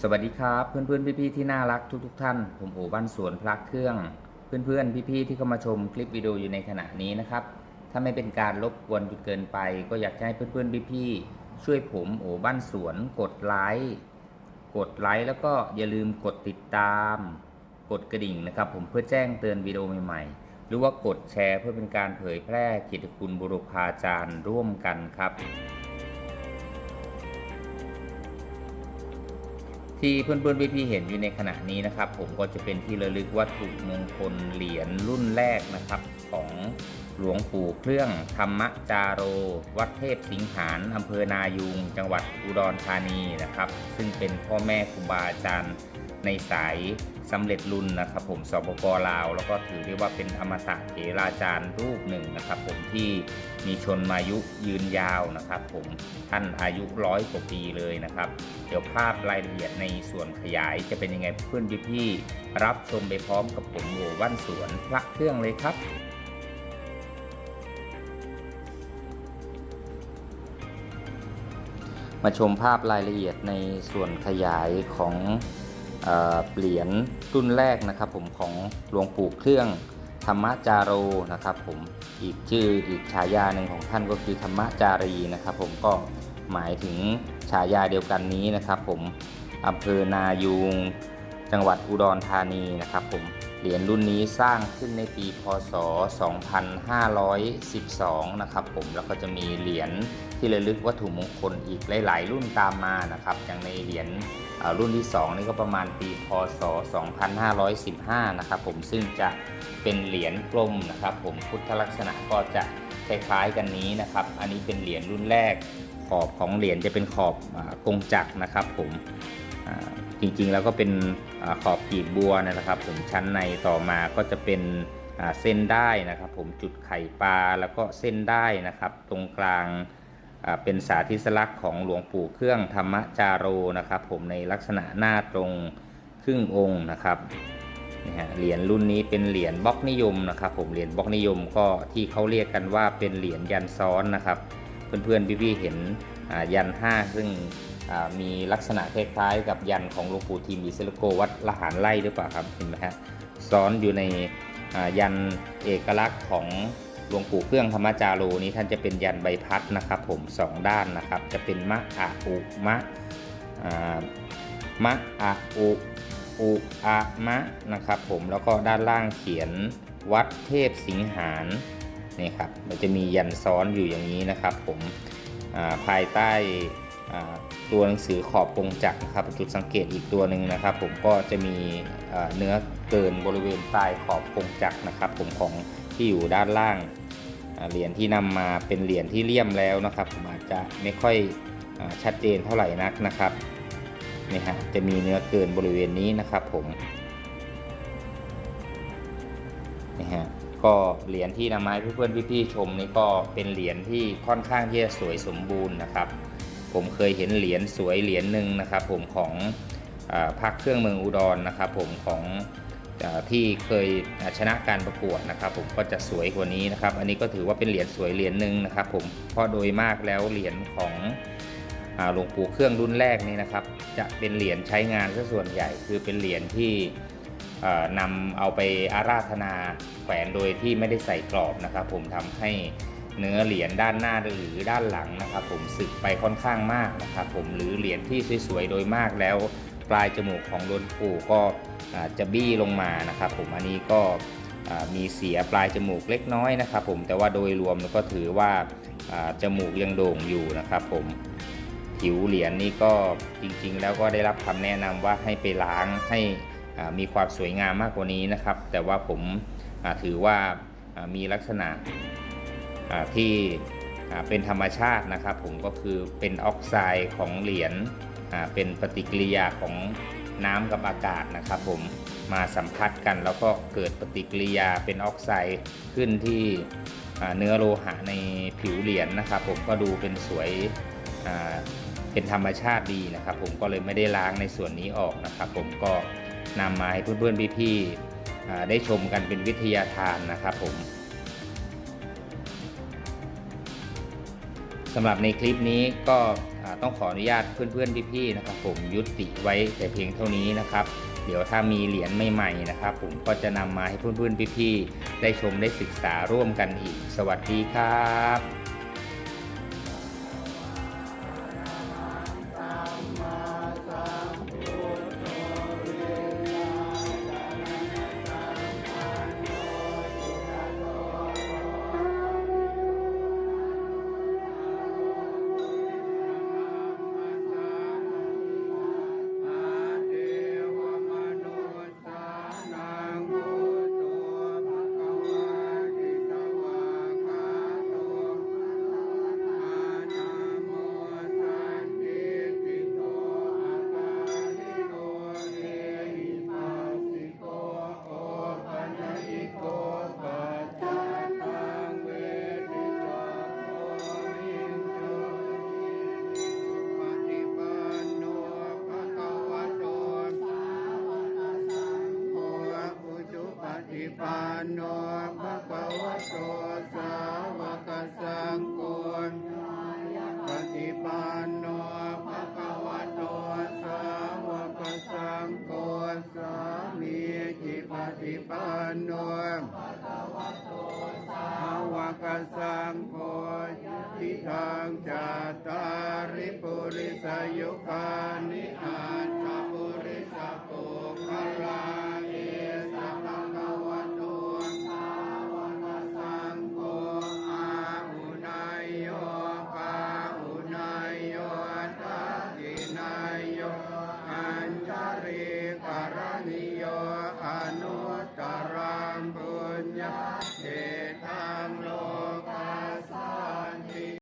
สวัสดีครับเพื่อนๆพี่ๆที่น่ารักทุกๆ ท่าน ผมโอบ้านสวนพระเครื่อง เพื่อนๆพี่ๆที่เข้ามาชมคลิปวิดีโออยู่ในขณะนี้นะครับ ถ้าไม่เป็นการรบกวนจนเกินไป ก็อยากจะให้เพื่อนๆพี่ๆช่วยผมโอบ้านสวนกดไลค์กดไลค์แล้วก็อย่าลืมกดติดตาม กดกระดิ่งนะครับ ผมเพื่อแจ้งเตือนวิดีโอใหม่ๆ หรือว่ากดแชร์เพื่อเป็นการเผยแพร่กิตคุณบุรุพาจารย์ร่วมกันครับ ที่เพื่อนๆพี่ๆเห็นอยู่ในขณะนี้นะครับ ผมก็จะเป็นที่ระลึกวัตถุมงคลเหรียญรุ่นแรกนะครับ ของหลวงปู่เครื่องธรรมจาโร วัดเทพสิงหานอำเภอนายุง จังหวัดอุดรธานีนะครับ ซึ่งเป็นพ่อแม่ครูบาอาจารย์ในสายสำเร็จรุ่นนะครับผมสปปลาว แล้วก็ถือได้ว่าเป็นอมตะเถราจารย์รูปหนึ่งนะครับผมที่ มีชนมายุยืนยาวนะครับ ผมท่านอายุร้อยกว่าปีเลยนะครับ เดี๋ยวภาพรายละเอียดในส่วนขยายจะเป็นยังไงเพื่อนพี่ๆรับชมไปพร้อมกับผมโหว่านสวนพระเครื่องเลยครับมาชมภาพรายละเอียดในส่วนขยายของเอเหรียญรุ่นแรกนะครับผมของหลวงปู่เครื่องธรรมจาโรนะครับผม อีกชื่ออีกฉายาหนึ่งของท่านก็คือธรรมจารีนะครับ ผมก็หมายถึงฉายาเดียวกันนี้นะครับ ผมอำเภอนายูงจังหวัดอุดรธานีนะครับ ผม เหรียญรุ่นนี้สร้างขึ้นในปีพศ 2512 นะครับผม แล้วก็จะมีเหรียญที่ระลึกวัตถุมงคลอีกหลาย ๆ รุ่นตามมานะครับ อย่างในเหรียญรุ่นที่ 2 นี่ก็ประมาณปีพศ 2515 นะครับผม ซึ่งจะเป็นเหรียญกลมนะครับผม พุทธลักษณะก็จะคล้ายๆกันนี้นะครับ อันนี้เป็นเหรียญรุ่นแรก ขอบของเหรียญจะเป็นขอบกงจักรนะครับผม จริงๆแล้วก็เป็นอขอบกีบบัวนะครับ ผมชั้นในต่อมาก็จะเป็นเส้นได้นะครับ ผมจุดไข่ปลาแล้วก็เส้นได้นะครับ ตรงกลางเป็นสาธิสลักษณ์ของหลวงปู่เครื่องธรรมจาโรนะครับ ผมในลักษณะหน้าตรงครึ่งองค์นะครับนี่ฮะเหรียญรุ่นนี้เป็นเหรียญบล็อกนิยมนะครับ ผมเหรียญบล็อกนิยมก็ที่เขาเรียกกันว่าเป็นเหรียญยันซ้อนนะครับ เพื่อนๆพี่ๆเห็นยัน5ซึ่ง มีลักษณะคล้ายๆ กับยันของหลวงปู่ทีมอิสลโกวัดละหารไล่หรือเปล่าครับเห็นไหมฮะซ้อนอยู่ในยันเอกลักษณ์ของหลวงปู่เครื่องธรรมจาโรนี้ท่านจะเป็นยันใบพัดนะครับ ผมสองด้านนะครับ จะเป็นมะอะอุมะมะอะอุอุอะมะนะครับ ผมแล้วก็ด้านล่างเขียนวัดเทพสิงหานนี่ครับมันจะมียันซ้อนอยู่อย่างนี้นะครับ ผมภายใต้ ตัวหนังสือขอบกงจักรนะครับจุดสังเกตอีกตัวหนึ่งนะครับ ผมก็จะมีเนื้อเกินบริเวณใต้ขอบกงจักรนะครับ ผมของที่อยู่ด้านล่างเหรียญที่นำมาเป็นเหรียญที่เลี่ยมแล้วนะครับ ผมอาจจะไม่ค่อยอชัดเจนเท่าไหร่นักนะครับนี่ฮะจะมีเนื้อเกินบริเวณนี้นะครับ ผมนี่ฮะก็เหรียญที่นำมาให้เพื่อนๆพี่ๆชมนี่ก็เป็นเหรียญที่ค่อนข้างที่จะสวยสมบูรณ์นะครับ ผมเคยเห็นเหรียญสวยเหรียญหนึ่งนะครับผมของอพักเครื่องเมืองอุดรนะครับผมของอที่เคยชนะการประกวดนะครับ ผมก็จะสวยกว่านี้นะครับ อันนี้ก็ถือว่าเป็นเหรียญสวยเหรียญหนึ่งนะครับ ผมเพราะโดยมากแล้วเหรียญของหลวงปู่เครื่องรุ่นแรกนี่นะครับ จะเป็นเหรียญใช้งานซะส่วนใหญ่คือเป็นเหรียญที่นำเอาไปอาราธนาแขวนโดยที่ไม่ได้ใส่กรอบนะครับ ผมทำให้ เนื้อเหรียญด้านหน้าหรือด้านหลังนะครับผมสึกไปค่อนข้างมากนะครับผมหรือเหรียญที่สวยๆโดยมากแล้ว ปลายจมูกของหลวงปู่ก็จะบี้ลงมานะครับผมอันนี้ก็มีเสียปลายจมูกเล็กน้อยนะครับผมแต่ว่าโดยรวมก็ถือว่าจมูกยังโด่งอยู่นะครับผมผิวเหรียญนี่ก็จริงๆ แล้วก็ได้รับคำแนะนำว่าให้ไปล้างให้มีความสวยงามมากกว่านี้นะครับ แต่ว่าผมถือว่ามีลักษณะ ที่เป็นธรรมชาตินะครับ ผมก็คือเป็นออกไซด์ของเหรียญเป็นปฏิกิริยาของน้ำกับอากาศนะครับ ผมมาสัมผัสกันแล้วก็เกิดปฏิกิริยาเป็นออกไซด์ขึ้นที่เนื้อโลหะในผิวเหรียญนะครับ ผมก็ดูเป็นสวยเป็นธรรมชาติดีนะครับ ผมก็เลยไม่ได้ล้างในส่วนนี้ออกนะครับ ผมก็นำมาให้เพื่อนๆพี่ๆได้ชมกันเป็นวิทยาทานนะครับ ผม สำหรับในคลิปนี้ก็ต้องขออนุญาตเพื่อนๆพี่ๆนะครับ ผมยุติไว้แต่เพียงเท่านี้นะครับ เดี๋ยวถ้ามีเหรียญใหม่ๆนะครับ ผมก็จะนำมาให้เพื่อนๆพี่ๆได้ชมได้ศึกษาร่วมกันอีก สวัสดีครับ ปันโนภะคะวะโตสาวกสังโฆปฏิปันโนภะคะวะโตสาวกสังโฆสามีจิปฏิปันโนภะคะวะโตสาวกสังโฆทิทางจัตตาริปุริสยุคานิอาตปุริสปุคลา ก